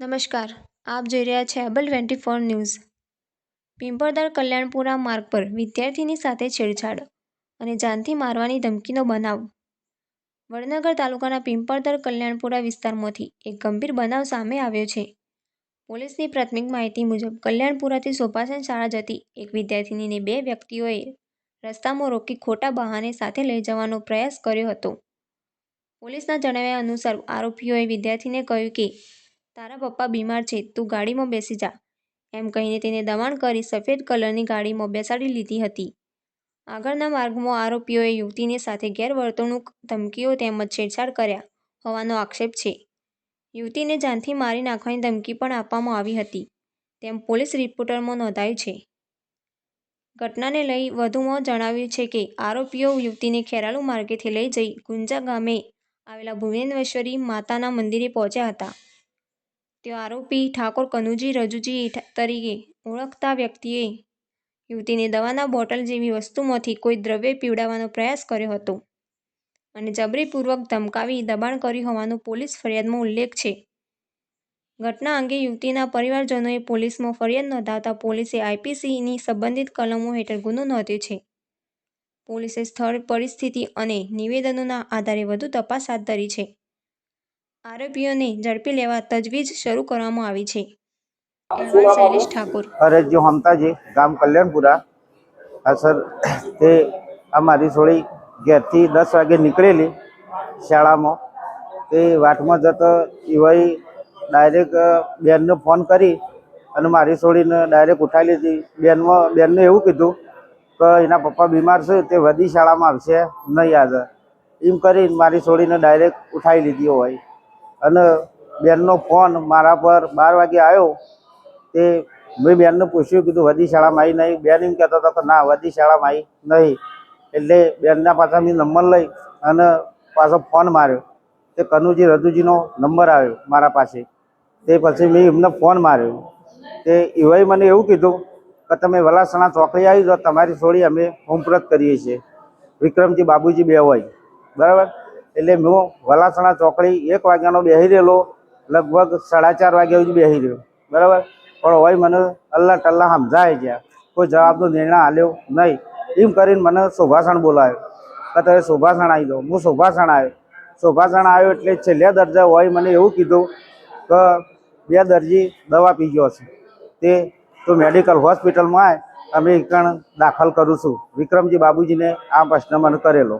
નમસ્કાર. આપ જોઈ રહ્યા છે able twenty four news. Pimpaldar Kalyanpura માર્ગ પર વિદ્યાર્થીની સાથે છેડછાડ અને જાનથી મારવાની ધમકીનો બનાવ. વડનગર તાલુકાના પિંપળદર કલ્યાણપુરા વિસ્તારમાંથી એક ગંભીર બનાવ સામે આવ્યો છે. પોલીસની પ્રાથમિક માહિતી મુજબ કલ્યાણપુરાથી સોપાસન શાળા જતી એક વિદ્યાર્થિનીને બે વ્યક્તિઓએ રસ્તામાં રોકી ખોટા બહાને સાથે લઈ જવાનો પ્રયાસ કર્યો હતો. પોલીસના જણાવ્યા અનુસાર આરોપીઓએ વિદ્યાર્થીને કહ્યું કે તારા પપ્પા બીમાર છે, તું ગાડીમાં બેસી જા. એમ કહીને તેને દબાણ કરી સફેદ કલરની ગાડીમાં બેસાડી લીધી હતી. આગળના માર્ગમાં આરોપીઓએ યુવતીને સાથે ગેરવર્તણૂક ધમકીઓ તેમજ છેડછાડ કર્યા હોવાનો આક્ષેપ છે. યુવતીને જાનથી મારી નાખવાની ધમકી પણ આપવામાં આવી હતી. તેમ પોલીસ રિપોર્ટરમાં નોંધાયું છે. ઘટનાને લઈ વધુમાં જણાવ્યું છે કે, આરોપીઓ યુવતીને ખેરાલુ માર્ગેથી લઈ જઈ ગુંજા ગામે આવેલા ભુવનેશ્વરી માતાના મંદિરે પહોંચ્યા હતા. ત્યાં આરોપી ઠાકોર કનુજી રજુજી તરીકે ઓળખતા વ્યક્તિએ યુવતીને દવાના બોટલ જેવી વસ્તુમાંથી કોઈ દ્રવ્ય પીવડાવવાનો પ્રયાસ કર્યો હતો અને જબરીપૂર્વક ધમકાવી, દબાણ કર્યું હોવાનું પોલીસ ફરિયાદમાં ઉલ્લેખ છે. ઘટના અંગે યુવતીના પરિવારજનોએ પોલીસમાં ફરિયાદ નોંધાવતા પોલીસે આઈપીસીની સંબંધિત કલમો હેઠળ ગુનો નોંધ્યો છે. પોલીસે સ્થળ, પરિસ્થિતિ અને નિવેદનોના આધારે વધુ તપાસ હાથ ધરી છે. આરોપીઓને ઝડપી લેવા તજવીજ શરૂ કરવામાં આવી છે. શૈલેષ ઠાકોર. અરજ્યો હમતાજી ગામ કલ્યાણપુરા. હા સર તે આ મારી છોડી ઘેરથી દસ વાગે નીકળેલી શાળામાં. તે વાટમાં જતો એવાય ડાયરેક્ટ બેનને ફોન કરી અને મારી છોડીને ડાયરેક્ટ ઉઠાવી લીધી બેનમાં બેનને એવું કીધું કે એના પપ્પા બીમાર છે તે વધી શાળામાં આવશે નહીં આજે. એમ કરીને મારી છોડીને ડાયરેક્ટ ઉઠાવી લીધી હોય. અને બેનનો ફોન મારા પર બાર વાગે આવ્યો, તે મેં બેનને પૂછ્યું, કીધું, વધી શાળામાં આવી નહીં. બેન એમ કહેતો હતો કે, ના, વધી શાળામાં આવી નહીં. એટલે બેનના પાછા મેં નંબર લઈ અને પાછો ફોન માર્યો. તે કનુજી રધુજીનો નંબર આવ્યો મારા પાસે. તે પછી મેં એમને ફોન માર્યો. તે એવાય મને એવું કીધું કે, તમે વલાસણા ચોકડી આવી જાઓ, તમારી છોડી અમે હોમપ્રત કરીએ છીએ. વિક્રમજી બાબુજી બે હોય. બરાબર? એટલે હું વલાસણા ચોકડી એક વાગ્યાનો બેસી રહેલો, લગભગ સાડા ચાર વાગ્યા સુધી બેસી રહ્યો. બરાબર? પણ હોય મને અલ્લા ટલ્લા સમજાય ગયા કોઈ જવાબનો નિર્ણય આલ્યો નહીં. એમ કરીને મને શોભાસણ બોલાવ્યો. કે તમે શોભાસણ આવી દો હું શોભાસણ આવ્યો. શોભાસણ આવ્યો એટલે છેલ્લે દરજા હોય મને એવું કીધું કે બે દરજી દવા પી ગયો છે. તે તો મેડિકલ હોસ્પિટલમાં આવે અમે એક દાખલ કરું છું. વિક્રમજી બાબુજીને આ પ્રશ્ન મને કરેલો.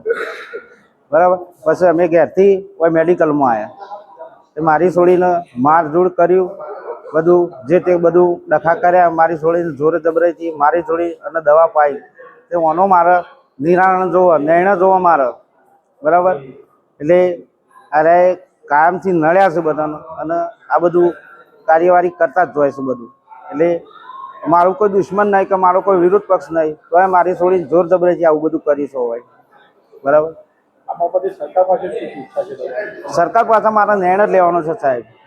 બરાબર? પછી અમે ઘેરથી કોઈ મેડિકલમાં આવ્યા મારી છોડીને મારઝૂડ કર્યું. બધું જે તે બધું ડખા કર્યા, મારી છોડીને જોરે જબરેથી મારી છોડી અને દવા પાઈ. તે ઓનો મારે નિરાણ જોવો નિર્ણય જોવો મારે. બરાબર? એટલે અરે કાયમથી નડ્યા છે બધાને અને આ બધું કાર્યવાહી કરતા જ છે બધું. એટલે મારું કોઈ દુશ્મન નહીં કે મારો કોઈ વિરોધ પક્ષ નહીં. તો મારી છોડીને જોર જબરેથી આવું બધું કરીશું હોય બરાબર? સરકાર પાસે મારા નિર્ણય લેવાનો છે સાહેબ.